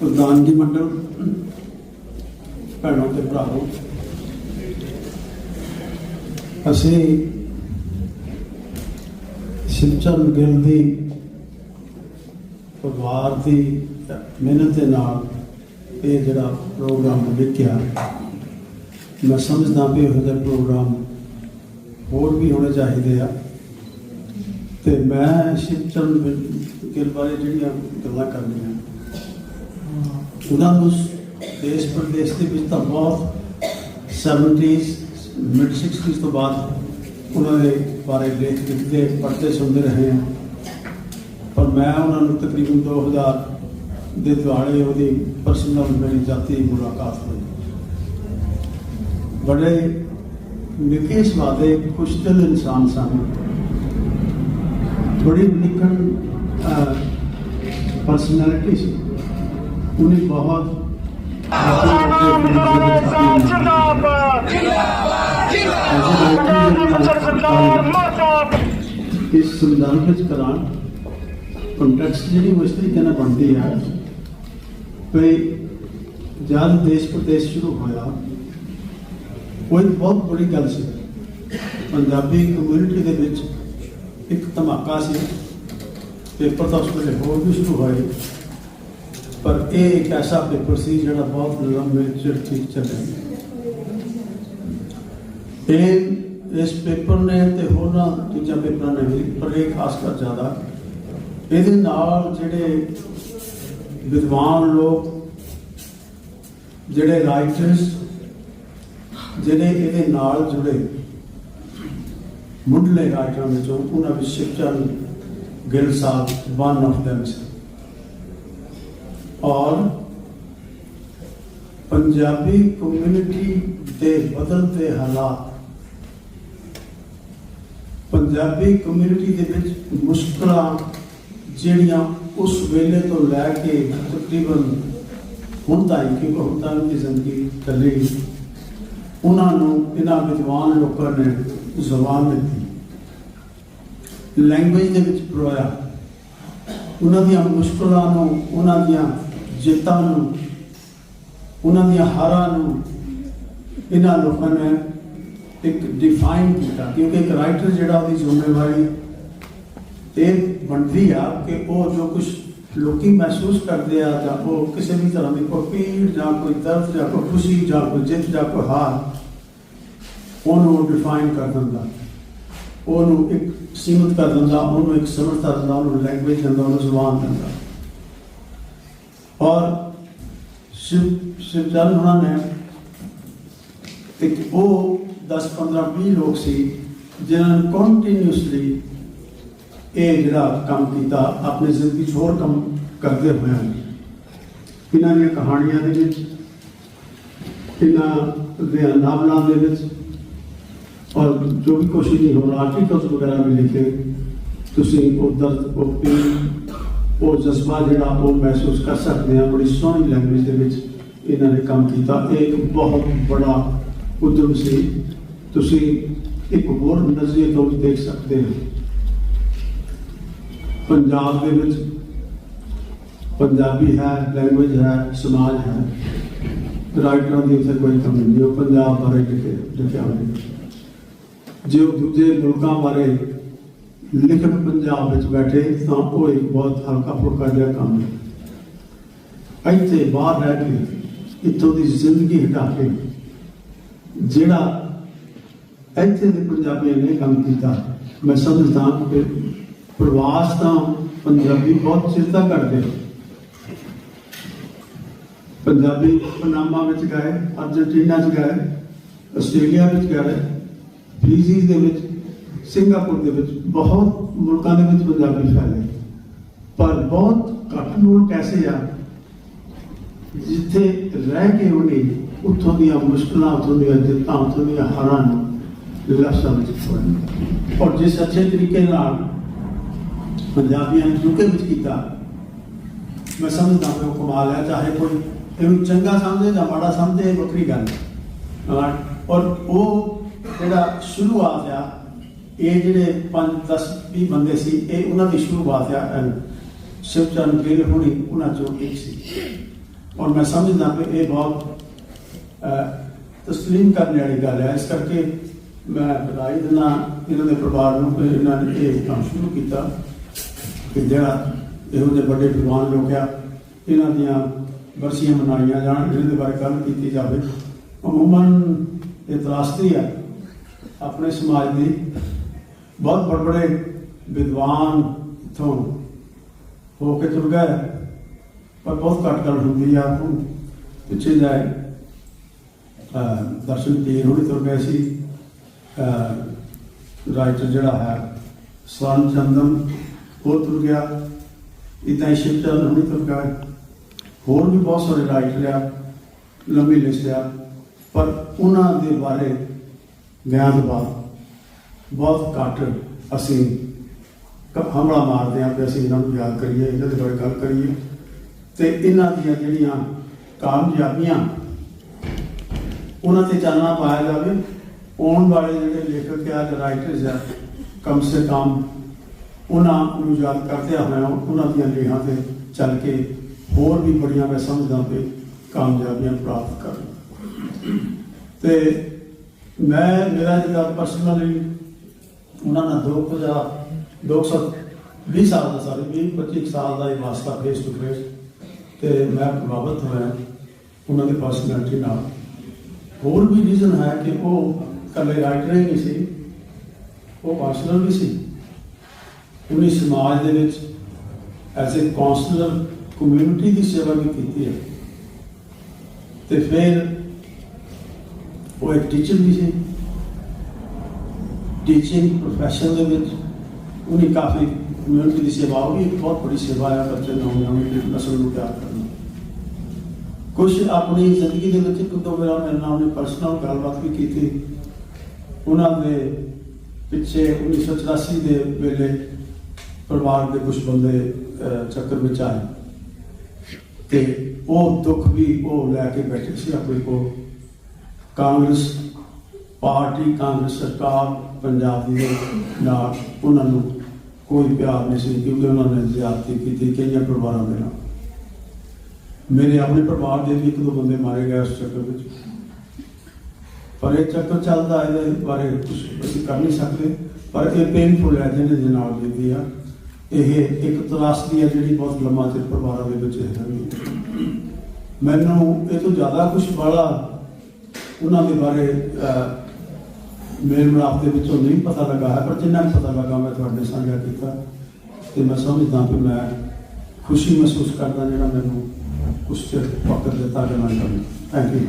ਪ੍ਰਧਾਨਗੀ ਮੰਡਲ, ਭੈਣਾਂ ਤੇ ਭਰਾਵੋ, ਅਸੀਂ ਸ਼ਿਵਚੰਦ ਗਿੱਲ ਦੀ ਪਰਿਵਾਰ ਦੀ ਮਿਹਨਤ ਦੇ ਨਾਲ ਇਹ ਜਿਹੜਾ ਪ੍ਰੋਗਰਾਮ ਲਿਖਿਆ, ਮੈਂ ਸਮਝਦਾ ਵੀ ਇਹੋ ਜਿਹੇ ਪ੍ਰੋਗਰਾਮ ਹੋਰ ਵੀ ਹੋਣੇ ਚਾਹੀਦੇ ਆ। ਤੇ ਮੈਂ ਸ਼ਿਵਚੰਦ ਗਿੱਲ ਬਾਰੇ ਜਿਹੜੀਆਂ ਗੱਲਾਂ ਕਰਨੀਆਂ ਉਹਨਾਂ ਨੂੰ ਦੇਸ਼ ਪ੍ਰਦੇਸ਼ ਦੇ ਵਿੱਚ ਤਾਂ ਬਹੁਤ 70s ਮਿਡ 60s ਤੋਂ ਬਾਅਦ ਉਹਨਾਂ ਦੇ ਬਾਰੇ ਲੇਖ ਲਿਖਦੇ ਪੜ੍ਹਦੇ ਸੁਣਦੇ ਰਹੇ ਹਾਂ ਪਰ ਮੈਂ ਉਹਨਾਂ ਨੂੰ ਤਕਰੀਬਨ 2000 ਦੇ ਦੁਆਲੇ ਉਹਦੀ ਪਰਸਨਲ ਮੇਰੀ ਜਾਤੀ ਮੁਲਾਕਾਤ ਹੋਈ ਬੜੇ ਨਿੱਕੇ ਸੁਭਾਅ ਖੁਸ਼ਦਿਲ ਇਨਸਾਨ ਸਨ ਬੜੀ ਨਿਕਨ ਪਰਸਨੈਲਿਟੀ ਸੀ ਉਹਨੇ ਬਹੁਤ ਇਸ ਸੰਵਿਧਾਨ ਵਿੱਚ ਕਰਾਂ ਕੰਟੈਕਸਟ ਜਿਹੜੀ ਤਰੀਕੇ ਨਾਲ ਬਣਦੀ ਹੈ ਕਿ ਜਦ ਦੇਸ਼ ਪ੍ਰਦੇਸ਼ ਸ਼ੁਰੂ ਹੋਇਆ ਕੋਈ ਬਹੁਤ ਬੜੀ ਗੱਲ ਸੀ। ਪੰਜਾਬੀ ਕਮਿਊਨਿਟੀ ਦੇ ਵਿੱਚ ਇੱਕ ਧਮਾਕਾ ਸੀ। ਪੇਪਰ ਤਾਂ ਉਸ ਵੇਲੇ ਹੋਰ ਵੀ ਸ਼ੁਰੂ ਹੋਏ। ਪਰ ਇਹ ਇੱਕ ਐਸਾ ਪੇਪਰ ਸੀ ਜਿਹੜਾ ਬਹੁਤ ਲੰਬੇ ਚਿਰ ਤੱਕ ਚੱਲਿਆ। ਇਹ, ਇਸ ਪੇਪਰ ਨੇ ਤੇ ਹੋਰਾਂ ਦੂਜਾ ਪੇਪਰਾਂ ਨੇ ਵੀ, ਪਰ ਇਹ ਖਾਸ ਕਰ ਜ਼ਿਆਦਾ। ਇਹਦੇ ਨਾਲ ਜਿਹੜੇ ਵਿਦਵਾਨ ਲੋਕ, ਜਿਹੜੇ ਰਾਈਟਰਸ ਜਿਹੜੇ ਇਹਦੇ ਨਾਲ ਜੁੜੇ ਮੁੱਢਲੇ ਰਾਈਟਰਾਂ ਵਿੱਚੋਂ, ਉਹਨਾਂ ਵਿੱਚ Shivchand Gill Sahib one of them ਸੀ। ਔਰ ਪੰਜਾਬੀ ਕਮਿਊਨਿਟੀ ਦੇ ਬਦਲਦੇ ਹਾਲਾਤ। ਪੰਜਾਬੀ ਕਮਿਊਨਿਟੀ ਦੇ ਵਿੱਚ ਮੁਸ਼ਕਲਾਂ ਜਿਹੜੀਆਂ ਉਸ ਵੇਲੇ ਤੋਂ ਲੈ ਕੇ ਤਕਰੀਬਨ ਹੁਣ ਤੱਕ ਕਿ ਹੁਣ ਤੱਕ ਦੀ ਜ਼ਿੰਦਗੀ ਚੱਲੀ ਉਹਨਾਂ ਨੂੰ ਇਹਨਾਂ ਵਿਦਵਾਨ ਲੋਕਾਂ ਨੇ ਜ਼ਬਾਨ ਦਿੱਤੀ। ਲੈਂਗੁਏਜ ਦੇ ਵਿੱਚ ਪਰੋਇਆ ਉਹਨਾਂ ਦੀਆਂ ਮੁਸ਼ਕਲਾਂ ਨੂੰ ਉਹਨਾਂ ਦੀਆਂ ਜਿੱਤਾਂ ਨੂੰ, ਉਹਨਾਂ ਦੀਆਂ ਹਾਰਾਂ ਨੂੰ, ਇਹਨਾਂ ਲੋਕਾਂ ਨੇ ਇੱਕ ਡਿਫਾਈਨ ਕੀਤਾ। ਕਿਉਂਕਿ ਇੱਕ ਰਾਈਟਰ ਜਿਹੜਾ ਉਹਦੀ ਜ਼ਿੰਮੇਵਾਰੀ ਇਹ ਬਣਦੀ ਆ ਕਿ ਉਹ ਜੋ ਕੁਝ ਲੋਕੀ ਮਹਿਸੂਸ ਕਰਦੇ ਆ ਜਾਂ ਉਹ ਕਿਸੇ ਵੀ ਤਰ੍ਹਾਂ ਦੀ ਕੋਈ ਪੀੜ ਜਾਂ ਕੋਈ ਦਰਦ ਜਾਂ ਕੋਈ ਖੁਸ਼ੀ ਜਾਂ ਕੋਈ ਜਿੱਤ ਜਾਂ ਕੋਈ ਹਾਰ, ਉਹਨੂੰ ਡਿਫਾਈਨ ਕਰ ਦਿੰਦਾ। ਉਹਨੂੰ ਇੱਕ ਸੀਮਤ ਕਰ ਦਿੰਦਾ, ਉਹਨੂੰ ਇੱਕ ਸਮਰਥਾ ਦਿੰਦਾ, ਉਹਨੂੰ ਲੈਂਗੁਏਜ ਦਿੰਦਾ, ਉਹਨੂੰ ਜ਼ੁਬਾਨ ਦਿੰਦਾ। ਔਰ ਸ਼ਿਵ ਸ਼ਿਵਚੰਦ ਉਹਨਾਂ ਨੇ ਇੱਕ ਉਹ 10 15 20 ਲੋਕ ਸੀ, ਜਿਨ੍ਹਾਂ ਨੇ ਕੰਟੀਨਿਊਸਲੀ ਇਹ ਜਿਹੜਾ ਕੰਮ ਕੀਤਾ, ਆਪਣੀ ਜ਼ਿੰਦਗੀ 'ਚ ਹੋਰ ਕੰਮ ਕਰਦੇ ਹੋਏ ਹਨ। ਇਹਨਾਂ ਦੀਆਂ ਕਹਾਣੀਆਂ ਦੇ ਵਿੱਚ, ਇਹਨਾਂ ਦੇ ਨਾਵਲਾਂ ਦੇ ਵਿੱਚ, ਔਰ ਜੋ ਵੀ ਕੋਸ਼ਿਸ਼ ਨਹੀਂ ਹੋ ਆਰਟੀਕਲਸ ਵਗੈਰਾ ਵੀ ਲਿਖੇ, ਤੁਸੀਂ ਉਹ ਦਰਦ ਉਹ ਪੀੜ ਉਹ ਜਜ਼ਬਾ ਜਿਹੜਾ ਉਹ ਮਹਿਸੂਸ ਕਰ ਸਕਦੇ ਆ ਬੜੀ ਸੋਹਣੀ ਲੈਂਗੁਏਜ ਦੇ ਵਿੱਚ ਇਹਨਾਂ ਨੇ ਕੰਮ ਕੀਤਾ। ਇਹ ਇੱਕ ਬਹੁਤ ਬੜਾ ਉਦਮ ਸੀ। ਤੁਸੀਂ ਇੱਕ ਹੋਰ ਨਜ਼ਰੀਏ ਤੋਂ ਵੀ ਦੇਖ ਸਕਦੇ ਹੋ। ਪੰਜਾਬ ਦੇ ਵਿੱਚ ਪੰਜਾਬੀ ਹੈ ਲੈਂਗੁਏਜ ਹੈ, ਸਮਾਜ ਹੈ। ਰਾਈਟਰਾਂ ਦੀ ਉੱਥੇ ਕੋਈ ਕਮੀ ਨਹੀਂ, ਉਹ ਪੰਜਾਬ ਬਾਰੇ ਲਿਖੇ ਲਿਖਿਆ ਹੋਇਆ ਜੇ ਉਹ ਦੂਜੇ ਮੁਲਕਾਂ ਬਾਰੇ ਲਿਖਤ ਪੰਜਾਬ ਵਿੱਚ ਬੈਠੇ ਤਾਂ ਉਹ ਇੱਕ ਬਹੁਤ ਹਲਕਾ ਫੁਲਕਾ ਜਿਹਾ ਕੰਮ ਹੈ। ਇੱਥੇ ਬਾਹਰ ਰਹਿ ਕੇ ਇੱਥੋਂ ਦੀ ਜ਼ਿੰਦਗੀ ਹਟਾ ਕੇ ਜਿਹੜਾ ਇੱਥੇ ਦੇ ਪੰਜਾਬੀਆਂ ਨੇ ਕੰਮ ਕੀਤਾ, ਮੈਂ ਸਮਝਦਾ ਕਿ ਪ੍ਰਵਾਸ ਤਾਂ ਪੰਜਾਬੀ ਬਹੁਤ ਚਿੰਤਾ ਕਰਦੇ ਪੰਜਾਬੀ ਪਨਾਮਾ ਵਿੱਚ ਗਏ ਅਰਜਨਟੀਨਾ 'ਚ ਗਏ, ਆਸਟ੍ਰੇਲੀਆ ਵਿੱਚ ਗਏ ਫਿਜੀ ਦੇ ਵਿੱਚ ਸਿੰਗਾਪੁਰ ਦੇ ਵਿੱਚ ਬਹੁਤ ਮੁਲਕਾਂ ਦੇ ਵਿੱਚ ਪੰਜਾਬੀ ਫੈਲੇ ਪਰ ਬਹੁਤ ਘੱਟ ਮੁਲਕ ਐਸੇ ਆ ਜਿੱਥੇ ਰਹਿ ਕੇ ਉਹਨੇ ਉੱਥੋਂ ਦੀਆਂ ਮੁਸ਼ਕਲਾਂ ਉੱਥੋਂ ਦੀਆਂ ਜਿੱਤਾਂ ਉੱਥੋਂ ਦੀਆਂ ਹਾਰਾਂ ਨੂੰ ਲਫ਼ਜ਼ਾਂ ਵਿੱਚ ਪੜ੍ਹਨ ਔਰ ਜਿਸ ਅੱਛੇ ਤਰੀਕੇ ਨਾਲ ਪੰਜਾਬੀਆਂ ਨੇ ਯੂਕੇ ਵਿੱਚ ਕੀਤਾ ਮੈਂ ਸਮਝਦਾ ਹਾਂ ਉਹ ਕਮਾਲ ਹੈ ਚਾਹੇ ਕੋਈ ਇਹਨੂੰ ਚੰਗਾ ਸਮਝੇ ਜਾਂ ਮਾੜਾ ਸਮਝੇ ਇਹ ਵੱਖਰੀ ਗੱਲ ਹੈ ਹਾਂ, ਔਰ ਉਹ ਜਿਹੜਾ ਸ਼ੁਰੂਆਤ ਆ ਇਹ ਜਿਹੜੇ 5 10 20 ਬੰਦੇ ਸੀ, ਇਹ ਉਹਨਾਂ ਦੀ ਸ਼ੁਰੂਆਤ ਆ ਸ਼ਿਵਚਰਨ ਸ਼ਿਵਚੰਦ ਗਿੱਲ ਹੁਣੀ, ਉਹਨਾਂ ਚੋਂ ਇੱਕ ਸੀ। ਔਰ ਮੈਂ ਸਮਝਦਾ ਕਿ ਇਹ ਬਹੁਤ ਤਸਲੀਮ ਕਰਨ ਵਾਲੀ ਗੱਲ ਹੈ ਇਸ ਕਰਕੇ ਮੈਂ ਵਧਾਈ ਦਿੰਦਾ ਇਹਨਾਂ ਦੇ ਪਰਿਵਾਰ ਨੂੰ ਕਿ ਇਹਨਾਂ ਨੇ ਇਹ ਕੰਮ ਸ਼ੁਰੂ ਕੀਤਾ ਕਿ ਜਿਹੜਾ ਇਹੋ ਜਿਹੇ ਵੱਡੇ ਵਿਦਵਾਨ ਲੋਕ ਆ, ਇਹਨਾਂ ਦੀਆਂ ਵਰਸੀਆਂ ਮਨਾਈਆਂ ਜਾਣ, ਇਹਨਾਂ ਦੇ ਬਾਰੇ ਗੱਲ ਕੀਤੀ ਜਾਵੇ। ਅਮੂਮਨ ਇਹ ਤਰਾਸਦੀ ਹੈ ਆਪਣੇ ਸਮਾਜ ਦੀ ਬਹੁਤ ਬੜੇ ਬੜੇ ਵਿਦਵਾਨ ਇੱਥੋਂ ਹੋ ਕੇ ਤੁਰ ਗਏ। ਪਰ ਬਹੁਤ ਘੱਟ ਗੱਲ ਹੁੰਦੀ ਆ ਹੁਣ ਪਿੱਛੇ ਜਾਏ ਦਰਸ਼ਨ ਤੇਰ ਹੁਣੇ ਤੁਰ ਗਏ ਸੀ। ਰਾਈਟਰ ਜਿਹੜਾ ਹੈ, ਸਵਰਨ ਚੰਦਨ, ਉਹ ਤੁਰ ਗਿਆ। ਇਦਾਂ ਹੀ ਸ਼ਿਵਚੰਦ ਹੋਣੀ ਤੁਰ ਗਿਆ। ਹੋਰ ਵੀ ਬਹੁਤ ਸਾਰੇ ਰਾਈਟਰ ਆ ਲੰਬੀ ਲਿਸਟ ਆ। ਪਰ ਉਹਨਾਂ ਦੇ ਬਾਰੇ ਗਿਆਨ ਦਾ ਬਹੁਤ ਘੱਟ ਅਸੀਂ ਹਮਲਾ ਮਾਰਦੇ ਹਾਂ ਕਿ ਅਸੀਂ ਇਹਨਾਂ ਨੂੰ ਯਾਦ ਕਰੀਏ, ਇਹਨਾਂ ਦੇ ਬਾਰੇ ਗੱਲ ਕਰੀਏ। ਤੇ ਇਹਨਾਂ ਦੀਆਂ ਜਿਹੜੀਆਂ ਕਾਮਯਾਬੀਆਂ, ਉਹਨਾਂ ਤੇ ਚਾਨਣਾ ਪਾਇਆ ਜਾਵੇ। ਆਉਣ ਵਾਲੇ ਜਿਹੜੇ ਲੇਖਕ ਆ ਜਾਂ ਰਾਈਟਰਸ ਆ, ਕਮ ਸੇ ਕਮ ਉਹਨਾਂ ਨੂੰ ਯਾਦ ਕਰਦੇ ਹੋਏ ਉਹਨਾਂ ਦੀਆਂ ਲੇਖਾਂ ਤੇ ਚੱਲ ਕੇ ਹੋਰ ਵੀ ਬੜੀਆਂ ਮੈਂ ਸਮਝਦਾ ਕਿ ਕਾਮਯਾਬੀਆਂ ਪ੍ਰਾਪਤ ਕਰਨ। ਤੇ ਮੈਂ ਮੇਰਾ ਜਿਹੜਾ ਪਰਸਨਲੀ ਉਹਨਾਂ ਨਾਲ ਦੋ ਹਜ਼ਾਰ ਦੋ ਸੌ ਵੀਹ ਸਾਲ ਦਾ ਸਾਰੇ 20 25 ਸਾਲ ਦਾ ਇਹ ਵਾਸਤਾ ਫੇਸ ਟੂ ਫੇਸ ਤੇ ਮੈਂ ਪ੍ਰਭਾਵਿਤ ਹੋਇਆ ਉਹਨਾਂ ਦੇ ਪਰਸਨੈਲਿਟੀ ਨਾਲ। ਹੋਰ ਵੀ ਰੀਜ਼ਨ ਹੈ ਕਿ ਉਹ ਕੱਲੇ ਰਾਈਟਰ ਹੀ ਨਹੀਂ ਸੀ, ਉਹ ਕਾਉਂਸਲਰ ਵੀ ਸੀ। ਉਹਨੇ ਸਮਾਜ ਦੇ ਵਿੱਚ ਐਜ਼ ਅ ਕਾਉਂਸਲਰ ਕਮਿਊਨਿਟੀ ਦੀ ਸੇਵਾ ਵੀ ਕੀਤੀ ਹੈ। ਤੇ ਫਿਰ ਉਹ ਇੱਕ ਟੀਚਰ ਵੀ ਸੀ। ਟੀਚਿੰਗ ਪ੍ਰੋਫੈਸ਼ਨ ਦੇ ਵਿੱਚ ਉਹਨੇ ਕਾਫੀ ਕਮਿਊਨਿਟੀ ਦੀ ਸੇਵਾ ਉਹ ਵੀ ਬਹੁਤ ਬੜੀ ਸੇਵਾ ਹੈ, ਬੱਚੇ ਨੂੰ ਨਵੀਂ ਨਸਲ ਨੂੰ ਤਿਆਰ ਕਰਨਾ। ਕੁਝ ਆਪਣੀ ਜ਼ਿੰਦਗੀ ਦੇ ਵਿੱਚ ਇੱਕ ਦੋ ਮੇਰੇ ਨਾਲ ਉਹਨੇ ਪਰਸਨਲ ਗੱਲਬਾਤ ਵੀ ਕੀਤੀ। ਉਹਨਾਂ ਦੇ ਪਿੱਛੇ 1984 ਦੇ ਵੇਲੇ ਪਰਿਵਾਰ ਦੇ ਕੁਝ ਬੰਦੇ ਚੱਕਰ ਵਿੱਚ ਆਏ। ਤੇ ਉਹ ਦੁੱਖ ਵੀ ਉਹ ਲੈ ਕੇ ਬੈਠੇ ਸੀ ਆਪਣੇ ਕੋਲ। ਕਾਂਗਰਸ ਪਾਰਟੀ ਕਾਂਗਰਸ ਸਰਕਾਰ ਪੰਜਾਬ ਦੀ ਨਾਲ ਉਹਨਾਂ ਨੂੰ ਕੋਈ ਪਿਆਰ ਨਹੀਂ ਸੀ ਕਿਉਂਕਿ ਉਹਨਾਂ ਨੇ ਜ਼ਿਆਦਤੀ ਕੀਤੀ ਕਈਆਂ ਪਰਿਵਾਰਾਂ ਦੇ ਨਾਲ। ਮੇਰੇ ਆਪਣੇ ਪਰਿਵਾਰ ਦੇ ਵੀ ਇੱਕ ਦੋ ਬੰਦੇ ਮਾਰੇ ਗਏ ਉਸ ਚੱਕਰ ਵਿੱਚ। ਪਰ ਇਹ ਚੱਕਰ ਚੱਲਦਾ ਇਹਦੇ ਬਾਰੇ ਕੁਝ ਅਸੀਂ ਕਰ ਨਹੀਂ ਸਕਦੇ। ਪਰ ਇਹ ਪੇਨਫੁਲ ਹੈ ਜਿਹਨੇ ਦੇ ਨਾਲ ਬੀਤੀ ਆ। ਇਹ ਇੱਕ ਤਰਾਸਦੀ ਹੈ ਜਿਹੜੀ ਬਹੁਤ ਲੰਮਾ ਚਿਰ ਪਰਿਵਾਰਾਂ ਦੇ ਵਿੱਚ ਹੈ। ਮੈਨੂੰ ਇਹ ਤੋਂ ਜ਼ਿਆਦਾ ਕੁਝ ਵਾਲਾ ਉਹਨਾਂ ਦੇ ਬਾਰੇ ਮੇਲ ਮਿਲਾਪ ਦੇ ਵਿੱਚੋਂ ਨਹੀਂ ਪਤਾ ਲੱਗਾ ਹੈ, ਪਰ ਜਿੰਨਾ ਵੀ ਪਤਾ ਲੱਗਾ ਮੈਂ ਤੁਹਾਡੇ ਸਾਂਝਾ ਕੀਤਾ ਤੇ ਮੈਂ ਸਮਝਦਾ ਕਿ ਮੈਂ ਖੁਸ਼ੀ ਮਹਿਸੂਸ ਕਰਦਾ ਜਿਹੜਾ ਮੈਨੂੰ ਕੁਝ ਚਿਰ ਵਕਤ ਦਿੱਤਾ ਗਿਆ ਮੈਂ ਥੈਂਕ ਯੂ